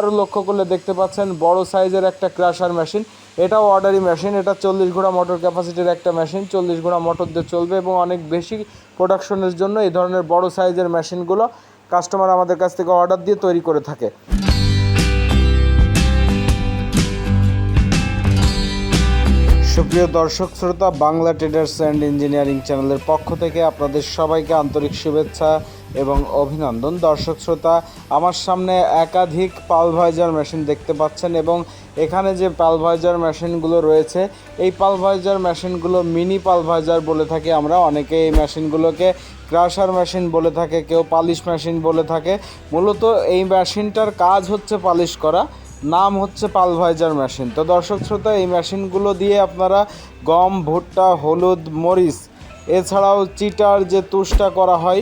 আরও লক্ষ্য করলে দেখতে পাচ্ছেন বড় সাইজের একটা ক্রাশার মেশিন। এটাও অর্ডারি মেশিন, এটা চল্লিশ ঘোড়া মোটর ক্যাপাসিটির একটা মেশিন। চল্লিশ ঘোড়া মোটর দিয়ে চলবে এবং অনেক বেশি প্রোডাকশনের জন্য এই ধরনের বড় সাইজের মেশিনগুলো কাস্টমার আমাদের কাছ থেকে অর্ডার দিয়ে তৈরি করে থাকে। সুপ্রিয় দর্শক, শ্রোতা, বাংলা ট্রেডার্স অ্যান্ড ইঞ্জিনিয়ারিং চ্যানেলের পক্ষ থেকে আপনাদের সবাইকে আন্তরিক শুভেচ্ছা। এবং অভিনন্দন। দর্শক শ্রোতা, আমার সামনে একাধিক পালভাইজার মেশিন দেখতে পাচ্ছেন এবং এখানে যে পালভাইজার মেশিনগুলো রয়েছে, এই পালভাইজার মেশিনগুলো মিনি পালভাইজার বলে থাকি আমরা। অনেকে এই মেশিনগুলোকে ক্রাশার মেশিন বলে থাকে, কেউ পালিশ মেশিন বলে থাকে। মূলত এই মেশিনটার কাজ হচ্ছে পালিশ করা, নাম হচ্ছে পালভাইজার মেশিন। তো দর্শক শ্রোতা, এই মেশিনগুলো দিয়ে আপনারা গম, ভুট্টা, হলুদ, মরিচ এছাড়াও চিটার যে তুষটা করা হয়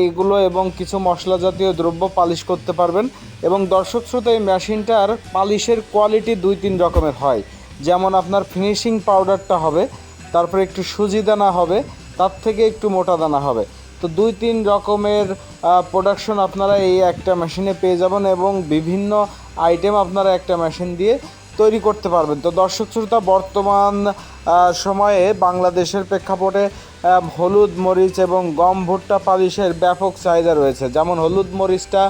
এইগুলো এবং কিছু মশলা জাতীয় দ্রব্য পালিশ করতে পারবেন। এবং দর্শক শ্রোতা, এই মেশিনটার পালিশের কোয়ালিটি দুই তিন রকমের হয়। যেমন আপনার ফিনিশিং পাউডারটা হবে, তারপরে একটু সুজি দানা হবে, তার থেকে একটু মোটা দানা হবে। তো দুই তিন রকমের প্রোডাকশন আপনারা এই একটা মেশিনে পেয়ে যাবেন এবং বিভিন্ন আইটেম আপনারা একটা মেশিন দিয়ে তৈরি করতে পারবেন। তো দর্শক শ্রোতা, বর্তমান সময়ে বাংলাদেশের প্রেক্ষাপটে হলুদ মরিচ এবং গম ভুট্টা পালিশের ব্যাপক চাহিদা রয়েছে। যেমন হলুদ মরিচটা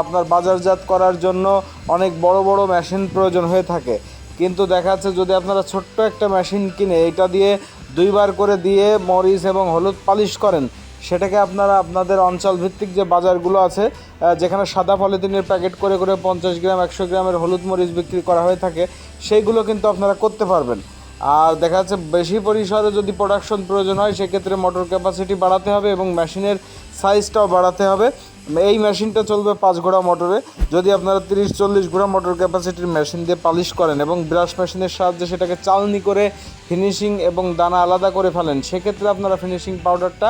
আপনার বাজারজাত করার জন্য অনেক বড় বড় মেশিন প্রয়োজন হয়ে থাকে। কিন্তু দেখা যাচ্ছে যদি আপনারা ছোট্ট একটা মেশিন কিনে, এটা দিয়ে দুইবার করে দিয়ে মরিচ এবং হলুদ পালিশ করেন সেটাকে আপনারা আপনাদের অঞ্চল ভিত্তিক যে বাজারগুলো আছে যেখানে সাদা পলিথিনের প্যাকেট করে করে পঞ্চাশ গ্রাম, একশো গ্রামের হলুদ মরিচ বিক্রি করা হয়ে থাকে, সেইগুলো কিন্তু আপনারা করতে পারবেন। আর দেখা যাচ্ছে বেশি পরিসরে যদি প্রোডাকশন প্রয়োজন হয়, সেক্ষেত্রে মোটর ক্যাপাসিটি বাড়াতে হবে এবং মেশিনের সাইজটাও বাড়াতে হবে। এই মেশিনটা চলবে পাঁচ ঘোড়া মোটরে যদি আপনারা তিরিশ, চল্লিশ ঘোড়া মোটর ক্যাপাসিটির মেশিন দিয়ে পালিশ করেন এবং ব্রাশ মেশিনের সাহায্যে সেটাকে চালনি করে ফিনিশিং এবং দানা আলাদা করে ফেলেন, সেক্ষেত্রে আপনারা ফিনিশিং পাউডারটা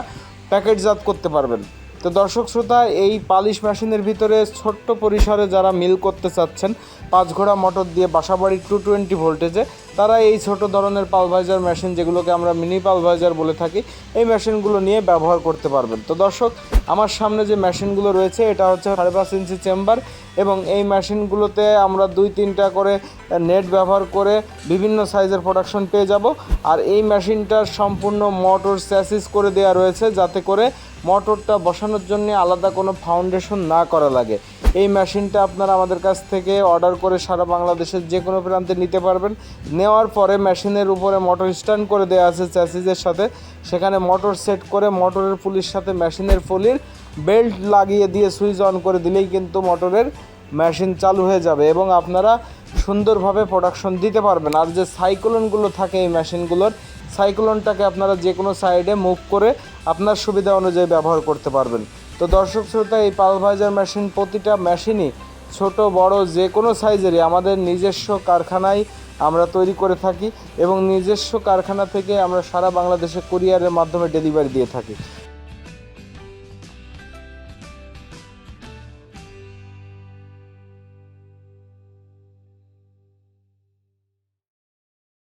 প্যাকেটজাত করতে পারবেন। তো দর্শক শ্রোতা, এই পালিশ মেশিনের ভিতরে ছোট্ট পরিসরে যারা মিল করতে চাচ্ছেন পাঁচ ঘোড়া মোটর দিয়ে বাসাবাড়ি টু টোয়েন্টি ভোল্টেজে তারা এই ছোট ধরনের পালভাইজার মেশিন যেগুলোকে আমরা মিনি পালভাইজার বলে থাকি, এই মেশিনগুলো নিয়ে ব্যবহার করতে পারবেন। তো দর্শক, আমার সামনে যে মেশিনগুলো রয়েছে, এটা হচ্ছে সাড়ে পাঁচ ইঞ্চি চেম্বার এবং এই মেশিনগুলোতে আমরা দুই তিনটা করে নেট ব্যবহার করে বিভিন্ন সাইজের প্রোডাকশন পেয়ে যাব। আর এই মেশিনটার সম্পূর্ণ মোটর স্যাসিস করে দেওয়া রয়েছে, যাতে করে মোটরটা বসানোর জন্য আলাদা কোনো ফাউন্ডেশন না করা লাগে। এই মেশিনটা আপনারা আমাদের কাছ থেকে অর্ডার করে সারা বাংলাদেশের যে কোনো প্রান্তে নিতে পারবেন। নেওয়ার পরে মেশিনের উপরে মোটর স্ট্যান্ড করে দেওয়া আছে চ্যাসিসের সাথে। সেখানে মোটর সেট করে মোটরের ফুলির সাথে মেশিনের ফুলির বেল্ট লাগিয়ে দিয়ে সুইচ অন করে দিলেই কিন্তু মোটরের মেশিন চালু হয়ে যাবে এবং আপনারা সুন্দরভাবে প্রোডাকশন দিতে পারবেন। আর যে সাইক্লোনগুলো থাকে এই মেশিনগুলোর সাইক্লোনটাকে আপনারা যে কোনো সাইডে মুভ করে আপনার সুবিধা অনুযায়ী ব্যবহার করতে পারবেন। তো দর্শক শ্রোতা, এই পালভাইজার মেশিন প্রতিটা মেশিনই ছোট, বড়, যে কোনো সাইজেরই আমাদের নিজস্ব কারখানায় আমরা তৈরি করে থাকি এবং নিজস্ব কারখানা থেকে আমরা সারা বাংলাদেশে কুরিয়ারের মাধ্যমে ডেলিভারি দিয়ে থাকি।